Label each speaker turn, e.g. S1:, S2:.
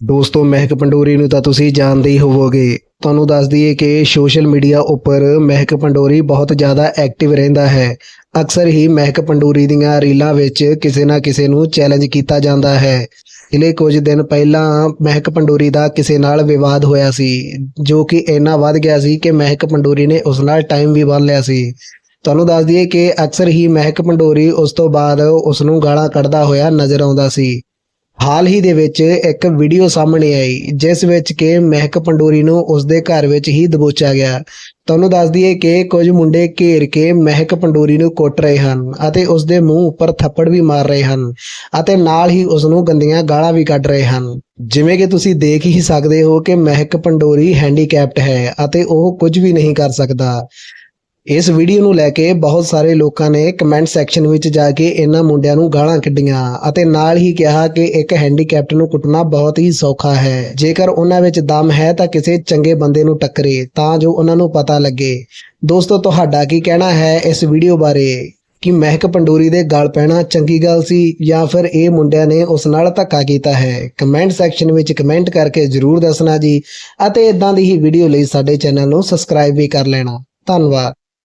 S1: ਦੋਸਤੋ, ਮਹਿਕ ਪੰਡੋਰੀ ਨੂੰ ਤਾਂ ਤੁਸੀਂ ਜਾਣਦੇ ਹੀ ਹੋਵੋਗੇ। ਤੁਹਾਨੂੰ ਦੱਸ ਦਈਏ ਕਿ ਸੋਸ਼ਲ ਮੀਡੀਆ ਉੱਪਰ ਮਹਿਕ ਪੰਡੋਰੀ ਬਹੁਤ ਜ਼ਿਆਦਾ ਐਕਟਿਵ ਰਹਿੰਦਾ ਹੈ। ਅਕਸਰ ਹੀ ਮਹਿਕ ਪੰਡੋਰੀ ਦੀਆਂ ਰੀਲਾਂ ਵਿੱਚ ਕਿਸੇ ਨਾ ਕਿਸੇ ਨੂੰ ਚੈਲੰਜ ਕੀਤਾ ਜਾਂਦਾ ਹੈ। ਇਲੇ ਕੁਝ ਦਿਨ ਪਹਿਲਾਂ ਮਹਿਕ ਪੰਡੋਰੀ ਦਾ ਕਿਸੇ ਨਾਲ ਵਿਵਾਦ ਹੋਇਆ ਸੀ, ਜੋ ਕਿ ਇੰਨਾ ਵੱਧ ਗਿਆ ਸੀ ਕਿ ਮਹਿਕ ਪੰਡੋਰੀ ਨੇ ਉਸ ਨਾਲ ਟਾਈਮ ਵੀ ਬੰਨ ਲਿਆ ਸੀ। ਤੁਹਾਨੂੰ ਦੱਸ ਦਈਏ ਕਿ ਅਕਸਰ ਹੀ ਮਹਿਕ ਪੰਡੋਰੀ ਉਸ ਤੋਂ ਬਾਅਦ ਉਸ ਨੂੰ ਗਾਲਾਂ ਕੱਢਦਾ ਹੋਇਆ ਨਜ਼ਰ ਆਉਂਦਾ ਸੀ। ਹਾਲ ਹੀ ਦੇ ਵਿੱਚ ਇੱਕ ਵੀਡੀਓ ਸਾਹਮਣੇ ਆਈ, ਜਿਸ ਵਿੱਚ ਕਿ ਮਹਿਕ ਪੰਡੋਰੀ ਨੂੰ ਉਸਦੇ ਘਰ ਵਿੱਚ ਹੀ ਦਬੋਚਿਆ ਗਿਆ। ਤੁਹਾਨੂੰ ਦੱਸ ਦਈਏ ਕਿ ਕੁਝ ਮੁੰਡੇ ਘੇਰ ਕੇ ਮਹਿਕ ਪੰਡੋਰੀ ਨੂੰ ਕੁੱਟ ਰਹੇ ਹਨ ਅਤੇ ਉਸਦੇ ਮੂੰਹ ਉੱਪਰ ਥੱਪੜ ਵੀ ਮਾਰ ਰਹੇ ਹਨ ਅਤੇ ਨਾਲ ਹੀ ਉਸ ਨੂੰ ਗੰਦੀਆਂ ਗਾਲਾਂ ਵੀ ਕੱਢ ਰਹੇ ਹਨ। ਜਿਵੇਂ ਕਿ ਤੁਸੀਂ ਦੇਖ ਹੀ ਸਕਦੇ ਹੋ ਕਿ ਮਹਿਕ ਪੰਡੋਰੀ ਹੈਂਡੀਕੈਪਟ ਹੈ ਅਤੇ ਉਹ ਕੁਝ ਵੀ ਨਹੀਂ ਕਰ ਸਕਦਾ। ਇਸ ਵੀਡੀਓ ਨੂੰ ਲੈ ਕੇ ਬਹੁਤ ਸਾਰੇ ਲੋਕਾਂ ਨੇ ਕਮੈਂਟ ਸੈਕਸ਼ਨ ਵਿੱਚ ਜਾ ਕੇ ਇਹਨਾਂ ਮੁੰਡਿਆਂ ਨੂੰ ਗਾਲਾਂ ਕੱਢੀਆਂ ਅਤੇ ਨਾਲ ਹੀ ਕਿਹਾ ਕਿ ਇੱਕ ਹੈਂਡੀਕੈਪਟ ਨੂੰ ਕੁੱਟਣਾ ਬਹੁਤ ਹੀ ਸੌਖਾ ਹੈ। ਜੇਕਰ ਉਹਨਾਂ ਵਿੱਚ ਦਮ ਹੈ ਤਾਂ ਕਿਸੇ ਚੰਗੇ ਬੰਦੇ ਨੂੰ ਟੱਕਰੇ ਤਾਂ ਜੋ ਉਹਨਾਂ ਨੂੰ ਪਤਾ ਲੱਗੇ। ਦੋਸਤੋ, ਤੁਹਾਡਾ ਕੀ ਕਹਿਣਾ ਹੈ ਇਸ ਵੀਡੀਓ ਬਾਰੇ? ਕਿ ਮਹਿਕ ਪੰਡੋਰੀ ਦੇ ਗਲ ਪੈਣਾ ਚੰਗੀ ਗੱਲ ਸੀ ਜਾਂ ਫਿਰ ਇਹ ਮੁੰਡਿਆਂ ਨੇ ਉਸ ਨਾਲ ਧੱਕਾ ਕੀਤਾ ਹੈ? ਕਮੈਂਟ ਸੈਕਸ਼ਨ ਵਿੱਚ ਕਮੈਂਟ ਕਰਕੇ ਜਰੂਰ ਦੱਸਣਾ ਜੀ ਅਤੇ ਇਦਾਂ ਦੀ ਹੀ ਵੀਡੀਓ ਲਈ ਸਾਡੇ ਚੈਨਲ ਨੂੰ ਸਬਸਕ੍ਰਾਈਬ ਵੀ ਕਰ ਲੈਣਾ। ਧੰਨਵਾਦ।